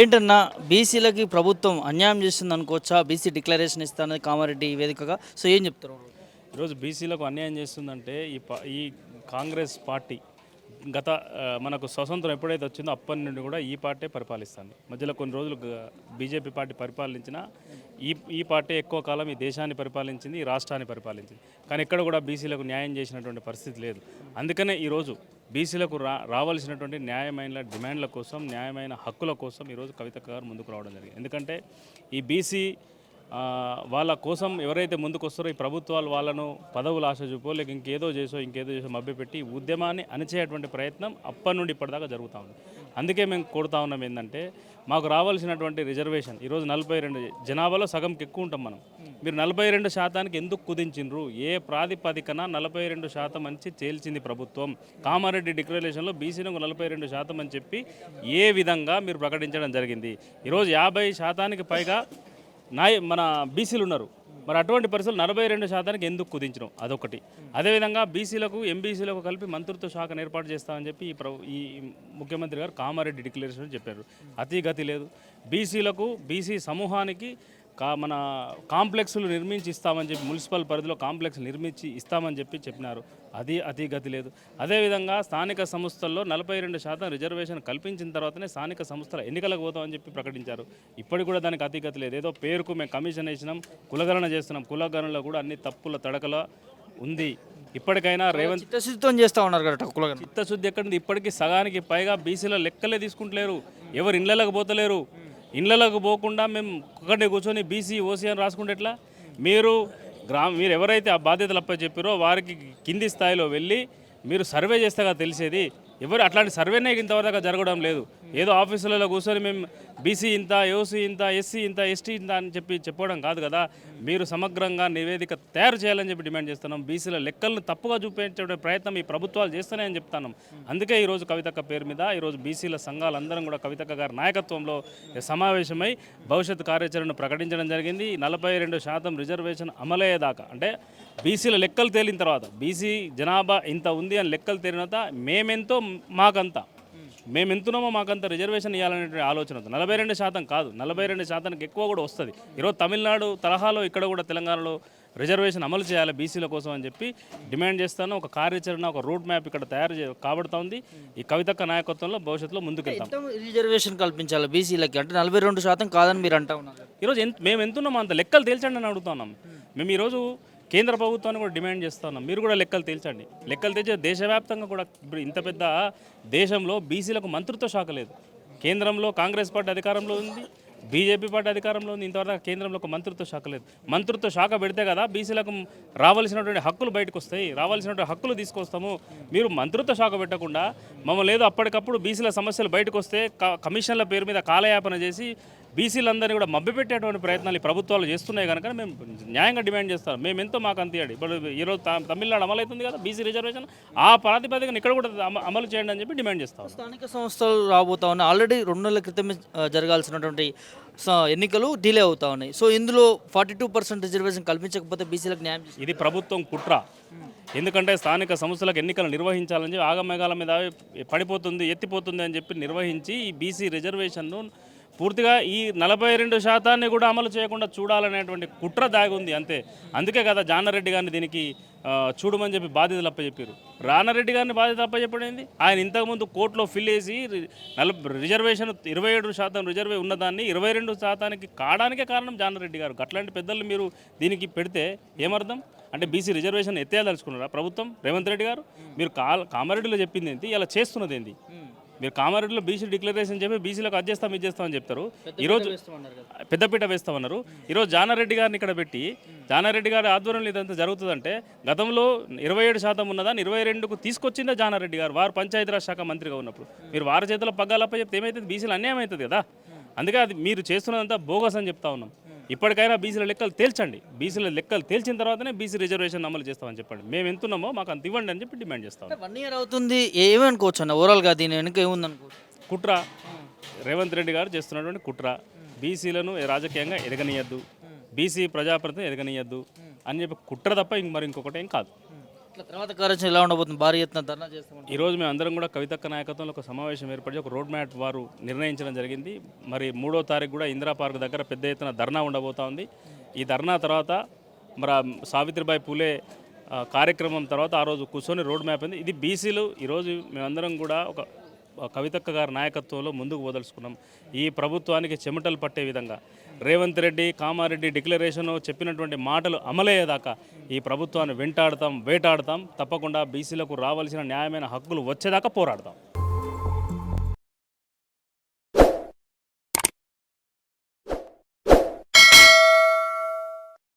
ఏంటన్నా బీసీలకి ప్రభుత్వం అన్యాయం చేస్తుంది అనుకోవచ్చా? బీసీ డిక్లరేషన్ ఇస్తానని కామారెడ్డి వేదికగా. సో ఏం చెప్తారు? ఈరోజు బీసీలకు అన్యాయం చేస్తుందంటే ఈ ఈ కాంగ్రెస్ పార్టీ గత మనకు స్వతంత్రం ఎప్పుడైతే వచ్చిందో అప్పటి నుండి కూడా ఈ పార్టీ పరిపాలిస్తుంది. మధ్యలో కొన్ని రోజులు బీజేపీ పార్టీ పరిపాలించిన ఈ ఈ పార్టీ ఎక్కువ కాలం ఈ దేశాన్ని పరిపాలించింది ఈ రాష్ట్రాన్ని పరిపాలించింది. కానీ ఎక్కడ కూడా బీసీలకు న్యాయం చేసినటువంటి పరిస్థితి లేదు. అందుకనే ఈరోజు బీసీలకు రా రావాల్సినటువంటి న్యాయమైన డిమాండ్ల కోసం న్యాయమైన హక్కుల కోసం ఈరోజు కవిత గారు ముందుకు రావడం జరిగింది. ఎందుకంటే ఈ బీసీ వాళ్ళ కోసం ఎవరైతే ముందుకు వస్తారో ఈ ప్రభుత్వాలు వాళ్ళను పదవులు ఆశ చూపో లేక ఇంకేదో చేసో ఇంకేదో చేసో మభ్యపెట్టి ఉద్యమాన్ని అణచేటువంటి ప్రయత్నం అప్పటి నుండి ఇప్పటిదాకా జరుగుతూ ఉంది. అందుకే మేము కోరుతా ఉన్నాం ఏంటంటే మాకు రావాల్సినటువంటి రిజర్వేషన్ ఈరోజు నలభై రెండు జనాభాలో సగంకి ఎక్కువ ఉంటాం మనం. మీరు నలభై రెండు శాతానికి ఎందుకు కుదించిండ్రు? ఏ ప్రాతిపదికన నలభై రెండు శాతం అని తేల్చింది ప్రభుత్వం? కామారెడ్డి డిక్లరేషన్లో బీసీలకు నలభై రెండు శాతం అని చెప్పి ఏ విధంగా మీరు ప్రకటించడం జరిగింది? ఈరోజు యాభై శాతానికి పైగా నాయ మన బీసీలు ఉన్నారు. మరి అటువంటి పరిస్థితులు నలభై రెండు శాతానికి ఎందుకు కుదించడం? అదొకటి. అదేవిధంగా బీసీలకు ఎంబీసీలకు కలిపి మంత్రిత్వ శాఖను ఏర్పాటు చేస్తామని చెప్పి ఈ ప్రభు ఈ ముఖ్యమంత్రి గారు కామారెడ్డి డిక్లరేషన్ చెప్పారు. అతి గతి లేదు. బీసీలకు బీసీ సమూహానికి కా మన కాంప్లెక్స్లు నిర్మించి ఇస్తామని చెప్పి మున్సిపల్ పరిధిలో కాంప్లెక్స్ నిర్మించి ఇస్తామని చెప్పి చెప్పినారు. అది అతి గతి లేదు. అదేవిధంగా స్థానిక సంస్థల్లో నలభై రెండు శాతం రిజర్వేషన్ కల్పించిన తర్వాతనే స్థానిక సంస్థల ఎన్నికలకు పోతామని చెప్పి ప్రకటించారు. ఇప్పటికి కూడా దానికి అతి గతి లేదు. ఏదో పేరుకు మేము కమిషన్ వేసినాం కులగణన చేస్తున్నాం. కులగణనలో కూడా అన్ని తప్పుల తడకల ఉంది. ఇప్పటికైనా రేవంత్ చిత్తశుద్ధితో చేస్తూ ఉన్నారు కదా కులగా చిత్తశుద్ధి ఎక్కడుంది? ఇప్పటికీ సగానికి పైగా బీసీల లెక్కలే తీసుకుంటలేరు. ఎవరు ఇళ్ళలకు పోతలేరు. ఇళ్ళలకు పోకుండా మేము ఒక్కడే కూర్చొని బీసీ ఓసీ అని రాసుకుంటే ఎట్లా? మీరు గ్రామ మీరు ఎవరైతే ఆ బాధ్యతలు అప్ప చెప్పారో వారికి కింది స్థాయిలో వెళ్ళి మీరు సర్వే చేస్తే తెలిసేది. ఎవరు అట్లాంటి సర్వేనే ఇంతవరకు జరగడం లేదు. ఏదో ఆఫీసులలో కూర్చొని మేము బీసీ ఇంత ఓసీ ఇంత ఎస్సీ ఇంత ఎస్టీ ఇంత అని చెప్పి చెప్పడం కాదు కదా. మీరు సమగ్రంగా నివేదిక తయారు చేయాలని చెప్పి డిమాండ్ చేస్తున్నాం. బీసీల లెక్కలను తప్పుగా చూపించే ప్రయత్నం ఈ ప్రభుత్వాలు చేస్తున్నాయని చెప్తాను అందుకే ఈరోజు కవితక్క పేరు మీద ఈరోజు బీసీల సంఘాలందరం కూడా కవితక్క గారి నాయకత్వంలో సమావేశమై భవిష్యత్ కార్యాచరణను ప్రకటించడం జరిగింది. నలభై రెండు శాతం రిజర్వేషన్ అమలయ్యేదాకా అంటే బీసీల లెక్కలు తేలిన తర్వాత బీసీ జనాభా ఇంత ఉంది అని లెక్కలు తేలిన తర్వాత మేమెంతో మాకంతా మేము ఎంతున్నామో మాకంత రిజర్వేషన్ ఇవ్వాలనే ఆలోచన నలభై రెండు శాతం కాదు. నలభై రెండు శాతానికి ఎక్కువ కూడా వస్తుంది. ఈరోజు తమిళనాడు తరహాలో ఇక్కడ కూడా తెలంగాణలో రిజర్వేషన్ అమలు చేయాలి బీసీల కోసం అని చెప్పి డిమాండ్ చేస్తాను. ఒక కార్యాచరణ ఒక రూట్ మ్యాప్ ఇక్కడ తయారు చే కాబడుతూ ఉంది ఈ కవితక్క నాయకత్వంలో భవిష్యత్తులో ముందుకెళ్తాం. రిజర్వేషన్ కల్పించాలి బీసీలకి అంటే నలభై రెండు శాతం కాదని మీరు అంటా ఉన్నారు. ఈరోజు ఎంత మేము ఎంతున్నామో అంత లెక్కలు తేల్చండి అని అడుగుతున్నాం మేము ఈరోజు కేంద్ర ప్రభుత్వాన్ని కూడా డిమాండ్ చేస్తున్నాం మీరు కూడా లెక్కలు తేల్చండి. లెక్కలు తెచ్చే దేశవ్యాప్తంగా కూడా ఇప్పుడు ఇంత పెద్ద దేశంలో బీసీలకు మంత్రిత్వ శాఖ లేదు. కేంద్రంలో కాంగ్రెస్ పార్టీ అధికారంలో ఉంది బీజేపీ పార్టీ అధికారంలో ఉంది ఇంతవరకు కేంద్రంలో ఒక మంత్రిత్వ శాఖ లేదు. మంత్రిత్వ శాఖ పెడితే కదా బీసీలకు రావాల్సినటువంటి హక్కులు బయటకు వస్తాయి రావాల్సినటువంటి హక్కులు తీసుకొస్తాము. మీరు మంత్రిత్వ శాఖ పెట్టకుండా మమ్మల్ని ఏదో అప్పటికప్పుడు బీసీల సమస్యలు బయటకు వస్తే క- కమిషన్ల పేరు మీద కాలయాపన చేసి బీసీలందరినీ కూడా మభ్యపెట్టేటువంటి ప్రయత్నాలు ఈ ప్రభుత్వాలు చేస్తున్నాయి కనుక మేము న్యాయంగా డిమాండ్ చేస్తాం. మేము ఎంతో మాకు అంతేయాడు ఇప్పుడు ఈరోజు తమిళనాడు అమలు అవుతుంది కదా బీసీ రిజర్వేషన్ ఆ ప్రాతిపదికన ఇక్కడ కూడా అమ- అమలు చేయండి అని చెప్పి డిమాండ్ చేస్తాం స్థానిక సంస్థలు రాబోతా ఉన్నాయి. ఆల్రెడీ రెండు నెలల క్రితమే జరగాల్సినటువంటి ఎన్నికలు డిలే అవుతా ఉన్నాయి. సో ఇందులో ఫార్టీ టూ పర్సెంట్ రిజర్వేషన్ కల్పించకపోతే బీసీలకు న్యాయం ఇది ప్రభుత్వం కుట్ర. ఎందుకంటే స్థానిక సంస్థలకు ఎన్నికలు నిర్వహించాలని చెప్పి ఆగమేఘాల మీద పడిపోతుంది ఎత్తిపోతుంది అని చెప్పి నిర్వహించి ఈ బీసీ రిజర్వేషన్ను పూర్తిగా ఈ నలభై రెండు శాతాన్ని కూడా అమలు చేయకుండా చూడాలనేటువంటి కుట్ర దాగి ఉంది అంతే. అందుకే కదా జానారెడ్డి గారిని దీనికి చూడమని చెప్పి బాధ్యతలు అప్పచెప్పారు. రానారెడ్డి గారిని బాధ్యత అప్పచెప్పడింది? ఆయన ఇంతకుముందు కోర్టులో ఫిల్ చేసి నలభై రిజర్వేషన్ ఇరవై ఏడు శాతం రిజర్వే ఉన్నదాన్ని ఇరవై రెండు శాతానికి కావడానికే కారణం జానారెడ్డి గారు. అట్లాంటి పెద్దలు మీరు దీనికి పెడితే ఏమర్థం? అంటే బీసీ రిజర్వేషన్ ఎత్తేయదలుచుకున్నారా ప్రభుత్వం? రేవంత్ రెడ్డి గారు? మీరు కా కామారెడ్డిలో చెప్పింది ఏంటి? ఇలా చేస్తున్నది ఏంటి మీరు కామారెడ్డిలో బీసీ డిక్లరేషన్ చెప్పి బీసీలకు అది చేస్తాం ఇది చేస్తామని చెప్తారు. ఈరోజు. పెద్దపీట వేస్తామన్నారు. ఈరోజు జానారెడ్డి గారిని ఇక్కడ పెట్టి జానారెడ్డి గారి ఆధ్వర్యంలో ఇదంతా జరుగుతుందంటే గతంలో ఇరవై ఏడు శాతం ఉన్నదాన్ని ఇరవై రెండుకు తీసుకొచ్చిందే జానారెడ్డి గారు వారు పంచాయతీరాజ్ శాఖ మంత్రిగా ఉన్నప్పుడు. మీరు వారి చేతిలో పగ్గాలప్ప చెప్తే ఏమవుతుంది బీసీలు అన్యాయం అవుతుంది కదా. అందుకే అది మీరు చేస్తున్నదంతా బోగస్ అని చెప్తా ఉన్నాం. ఇప్పటికైనా బీసీల లెక్కలు తేల్చండి. బీసీల లెక్కలు తేల్చిన తర్వాతనే బీసీ రిజర్వేషన్ అమలు చేస్తామని చెప్పండి. మేము ఎంతున్నామో మాకు అంత ఇవ్వండి అని చెప్పి డిమాండ్ చేస్తాం. వన్ ఇయర్ అవుతుంది ఏమనుకోవచ్చు అన్న? ఓవరాల్గా దీని వెనుక ఏముందనుకోవచ్చు? కుట్ర. రేవంత్ రెడ్డి గారు చేస్తున్నటువంటి కుట్ర. బీసీలను రాజకీయంగా ఎదగనీయద్దు బీసీ ప్రజాప్రతిని ఎదగనీయద్దు అని చెప్పి కుట్ర తప్ప ఇంక మరి ఇంకొకటి ఏం కాదు. ఎట్లా తర్వాత కార్యాచరణ ఎలా ఉండబోతుంది? భారీ ఎత్తున ధర్నా చేస్తాం ఈరోజు మేము అందరం కూడా కవితక్క నాయకత్వంలో ఒక సమావేశం ఏర్పడి ఒక రోడ్ మ్యాప్ వారు నిర్ణయించడం జరిగింది. మరి మూడో తారీఖు కూడా ఇందిరా పార్క్ దగ్గర పెద్ద ఎత్తున ధర్నా ఉండబోతా ఉంది. ఈ ధర్నా తర్వాత మరి సావిత్రిబాయి పూలే కార్యక్రమం తర్వాత ఆ రోజు కూర్చొని రోడ్ మ్యాప్ ఉంది. ఇది బీసీలు ఈరోజు మేమందరం కూడా ఒక కవితక్క గారి నాయకత్వంలో ముందుకు వదలుచుకున్నాం ఈ ప్రభుత్వానికి చెమటలు పట్టే విధంగా రేవంత్ రెడ్డి కామారెడ్డి డిక్లరేషన్ చెప్పినటువంటి మాటలు అమలయ్యేదాకా ఈ ప్రభుత్వాన్ని వెంటాడతాం వేటాడతాం. తప్పకుండా బీసీలకు రావాల్సిన న్యాయమైన హక్కులు వచ్చేదాకా పోరాడతాం.